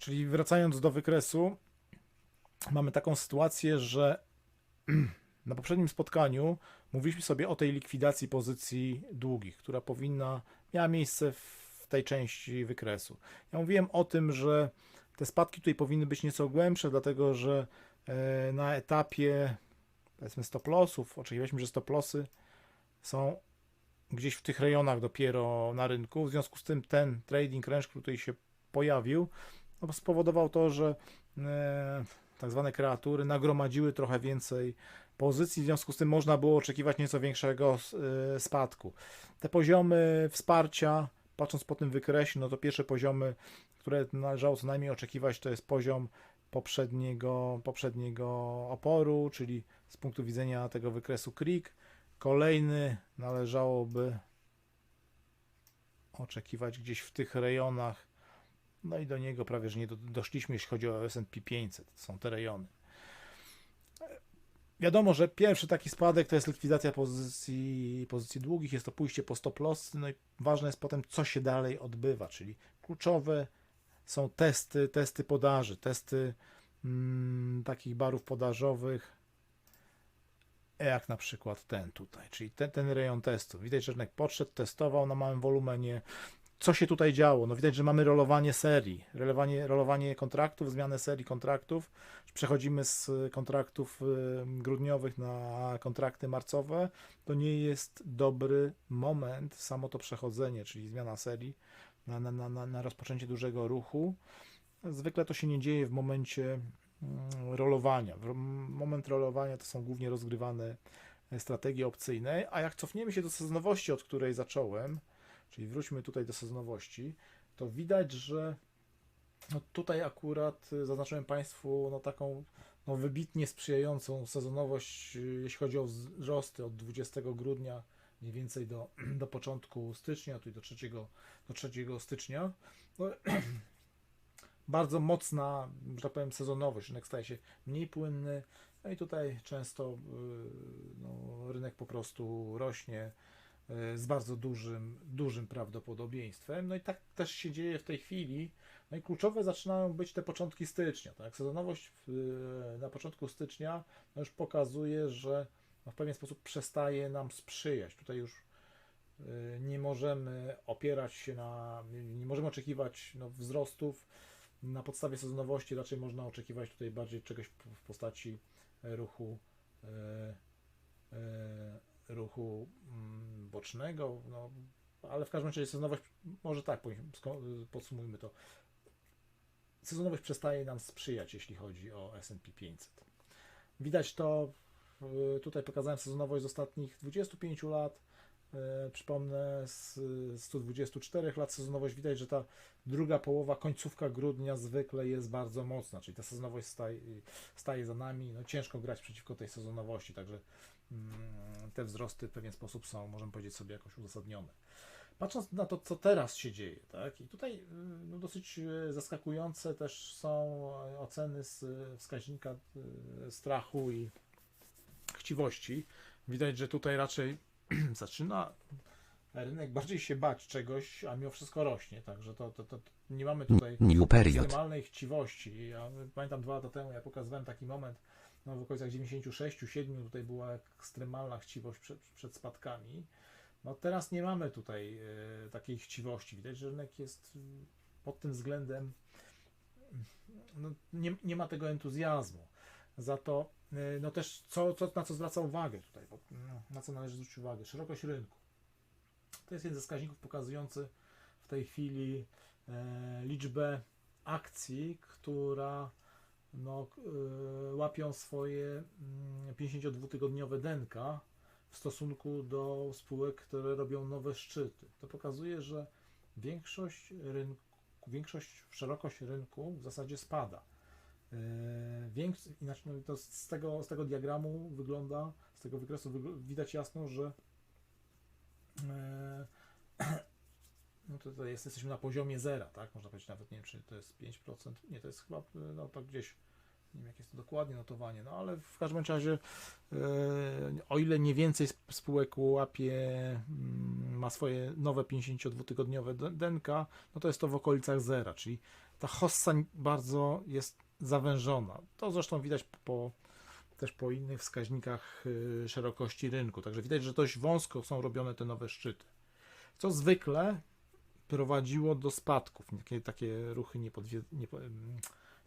Czyli wracając do wykresu, mamy taką sytuację, że na poprzednim spotkaniu mówiliśmy sobie o tej likwidacji pozycji długich, która powinna, miała miejsce w tej części wykresu. Ja mówiłem o tym, że te spadki tutaj powinny być nieco głębsze, dlatego że e, na etapie powiedzmy stop lossów, oczekiwaliśmy, że stop lossy są gdzieś w tych rejonach dopiero na rynku. W związku z tym ten trading range, który tutaj się pojawił, no, spowodował to, że e, tak zwane kreatury nagromadziły trochę więcej pozycji, w związku z tym można było oczekiwać nieco większego e, spadku. Te poziomy wsparcia, patrząc po tym wykresie, no to pierwsze poziomy, które należało co najmniej oczekiwać, to jest poziom poprzedniego, poprzedniego oporu, czyli z punktu widzenia tego wykresu Creek. Kolejny należałoby oczekiwać gdzieś w tych rejonach. No i do niego prawie że nie do, doszliśmy, jeśli chodzi o S&P 500. To są te rejony. Wiadomo, że pierwszy taki spadek to jest likwidacja pozycji, pozycji długich, jest to pójście po stop loss, no i ważne jest potem, co się dalej odbywa, czyli kluczowe są testy, testy podaży, testy mm, takich barów podażowych, jak na przykład ten tutaj, czyli ten, ten rejon testu. Widać, że rynek podszedł, testował na małym wolumenie. Co się tutaj działo? No widać, że mamy rolowanie serii, rolowanie, rolowanie kontraktów, zmianę serii kontraktów. Przechodzimy z kontraktów grudniowych na kontrakty marcowe. To nie jest dobry moment, samo to przechodzenie, czyli zmiana serii na, na, na, na rozpoczęcie dużego ruchu. Zwykle to się nie dzieje w momencie mm, rolowania. Moment rolowania to są głównie rozgrywane strategie opcyjne, a jak cofniemy się do sezonowości, od której zacząłem, czyli wróćmy tutaj do sezonowości, to widać, że no tutaj akurat zaznaczyłem Państwu no taką no wybitnie sprzyjającą sezonowość, jeśli chodzi o wzrosty od 20 grudnia mniej więcej do, do początku stycznia, tutaj do 3, do 3 stycznia. No, bardzo mocna, że tak powiem, sezonowość. Rynek staje się mniej płynny, no i tutaj często no, rynek po prostu rośnie z bardzo dużym, dużym prawdopodobieństwem. No i tak też się dzieje w tej chwili. No i kluczowe zaczynają być te początki stycznia. Tak? Sezonowość w, na początku stycznia no już pokazuje, że no w pewien sposób przestaje nam sprzyjać. Tutaj już y, nie możemy opierać się na, nie możemy oczekiwać no, wzrostów na podstawie sezonowości, raczej można oczekiwać tutaj bardziej czegoś w postaci ruchu e, e, ruchu mm, bocznego, no, ale w każdym razie sezonowość, może tak podsumujmy to, sezonowość przestaje nam sprzyjać, jeśli chodzi o S&P 500. Widać to tutaj pokazałem sezonowość z ostatnich 25 lat. E, przypomnę, z 124 lat sezonowość widać, że ta druga połowa, końcówka grudnia zwykle jest bardzo mocna, czyli ta sezonowość staje, staje za nami. No, ciężko grać przeciwko tej sezonowości, także mm, te wzrosty w pewien sposób są, możemy powiedzieć sobie, jakoś uzasadnione. Patrząc na to, co teraz się dzieje, tak, i tutaj no, dosyć e, zaskakujące też są oceny z wskaźnika strachu i chciwości. Widać, że tutaj raczej zaczyna rynek bardziej się bać czegoś, a mimo wszystko rośnie. Także to, to, to, to nie mamy tutaj ekstremalnej chciwości. Ja pamiętam dwa lata temu, ja pokazywałem taki moment, no w okolicach 96-7 tutaj była ekstremalna chciwość przed, przed spadkami. No teraz nie mamy tutaj e, takiej chciwości. Widać, że rynek jest pod tym względem, no, nie, nie ma tego entuzjazmu. Za to no też co, co, na co zwraca uwagę tutaj, bo, no, na co należy zwrócić uwagę, szerokość rynku. To jest jeden ze wskaźników pokazujący w tej chwili e, liczbę akcji, która no, e, łapią swoje 52-tygodniowe mm, denka w stosunku do spółek, które robią nowe szczyty. To pokazuje, że większość rynku, większość, szerokość rynku w zasadzie spada. E, większy, inaczej no, to z tego, z tego diagramu wygląda, z tego wykresu widać jasno, że e, no tutaj jest, jesteśmy na poziomie zera, tak? Można powiedzieć nawet, nie wiem, czy to jest 5%, nie, to jest chyba, no tak gdzieś, nie wiem, jakie jest to dokładnie notowanie, no ale w każdym razie, e, o ile nie więcej spółek łapie, mm, ma swoje nowe 52-tygodniowe denka, no to jest to w okolicach zera, czyli ta hossa bardzo jest zawężona. To zresztą widać po, też po innych wskaźnikach y, szerokości rynku. Także widać, że dość wąsko są robione te nowe szczyty. Co zwykle prowadziło do spadków, takie, takie ruchy niepodwie,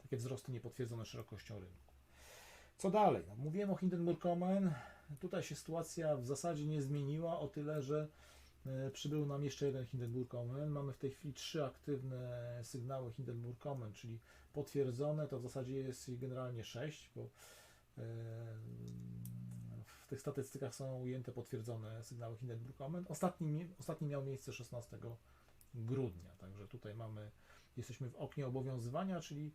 takie wzrosty niepotwierdzone szerokością rynku. Co dalej? No, mówiłem o Hindenburg-Omen. Tutaj się sytuacja w zasadzie nie zmieniła o tyle, że e, przybył nam jeszcze jeden Hindenburg-Omen. Mamy w tej chwili trzy aktywne sygnały Hindenburg-Omen, czyli potwierdzone, to w zasadzie jest generalnie sześć, bo e, w tych statystykach są ujęte potwierdzone sygnały Hindenburg-Omen. Ostatni, ostatni miał miejsce 16 grudnia, także tutaj mamy, jesteśmy w oknie obowiązywania, czyli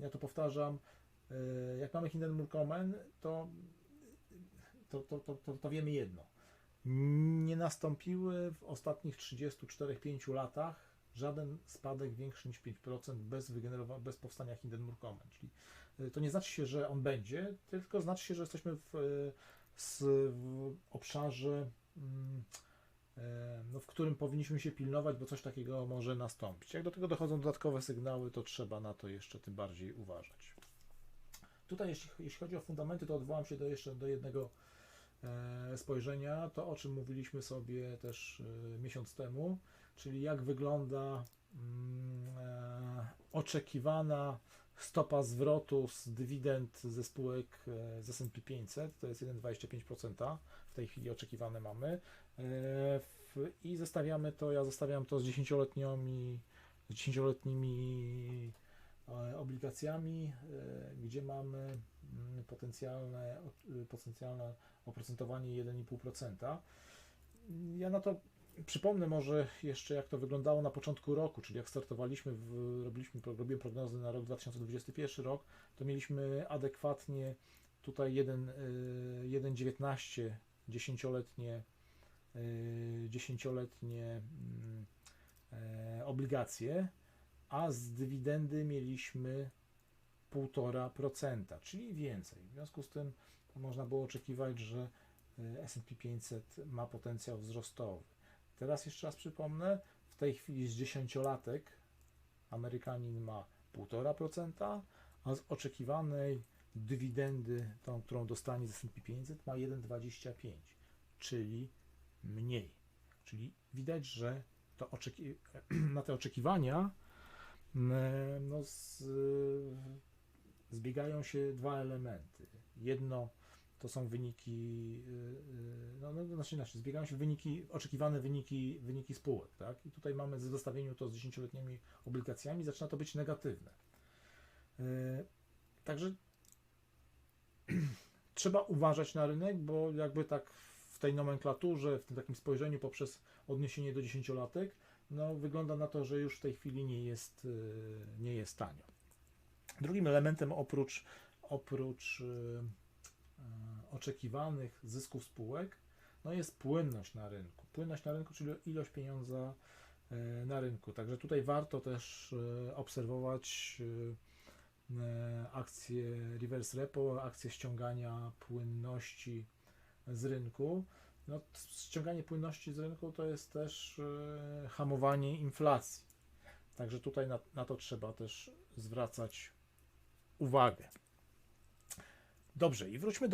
ja to powtarzam, e, jak mamy Hindenburg-Omen, to, to, to, to, to, wiemy jedno. Nie nastąpiły w ostatnich 34-5 latach żaden spadek większy niż 5% bez, bez powstania Hindenburg-Omen. Czyli y, to nie znaczy się, że on będzie, tylko znaczy się, że jesteśmy w, s- w obszarze, mm, e, no, w którym powinniśmy się pilnować, bo coś takiego może nastąpić. Jak do tego dochodzą dodatkowe sygnały, to trzeba na to jeszcze tym bardziej uważać. Tutaj, jeśli, jeśli chodzi o fundamenty, to odwołam się do jeszcze do jednego e, spojrzenia, to o czym mówiliśmy sobie też e, miesiąc temu, czyli jak wygląda mm, e, oczekiwana stopa zwrotu z dywidend ze spółek e, z S&P 500, to jest 1,25%, w tej chwili oczekiwane mamy E, i zestawiamy to, ja zestawiam to z 10-letnimi z 10-letnimi e, obligacjami, gdzie mamy mm, potencjalne, potencjalne oprocentowanie 1,5%. Ja na to przypomnę może jeszcze, jak to wyglądało na początku roku, czyli jak startowaliśmy, w, robiliśmy, robiłem prognozy na rok 2021 rok, to mieliśmy adekwatnie tutaj 1, y, 1,19 dziesięcioletnie y, dziesięcioletnie mm, e, obligacje, a z dywidendy mieliśmy 1,5%, czyli więcej. W związku z tym można było oczekiwać, że y, S&P 500 ma potencjał wzrostowy. Teraz jeszcze raz przypomnę, w tej chwili z dziesięciolatek Amerykanin ma 1,5%, a z oczekiwanej dywidendy, tą, którą dostanie z S&P 500 ma 1,25, czyli mniej. Czyli widać, że to oczeki- na te oczekiwania mm, no, z, zbiegają się dwa elementy. Jedno to są wyniki, y, y, no, no znaczy inaczej, zbiegają się wyniki, oczekiwane wyniki, wyniki spółek, tak? I tutaj mamy w zestawieniu to z 10-letnimi obligacjami, zaczyna to być negatywne. Y, Także trzeba uważać na rynek, bo jakby tak w tej nomenklaturze, w tym takim spojrzeniu poprzez odniesienie do 10-latek, no wygląda na to, że już w tej chwili nie jest, nie jest tanio. Drugim elementem oprócz, oprócz oczekiwanych zysków spółek, no jest płynność na rynku. Płynność na rynku, czyli ilość pieniądza y, na rynku. Także tutaj warto też y, obserwować e, akcje reverse repo, akcje ściągania płynności z rynku. No, ściąganie płynności z rynku to jest też e, hamowanie inflacji. Także tutaj na, na to trzeba też zwracać uwagę. Dobrze, i wróćmy do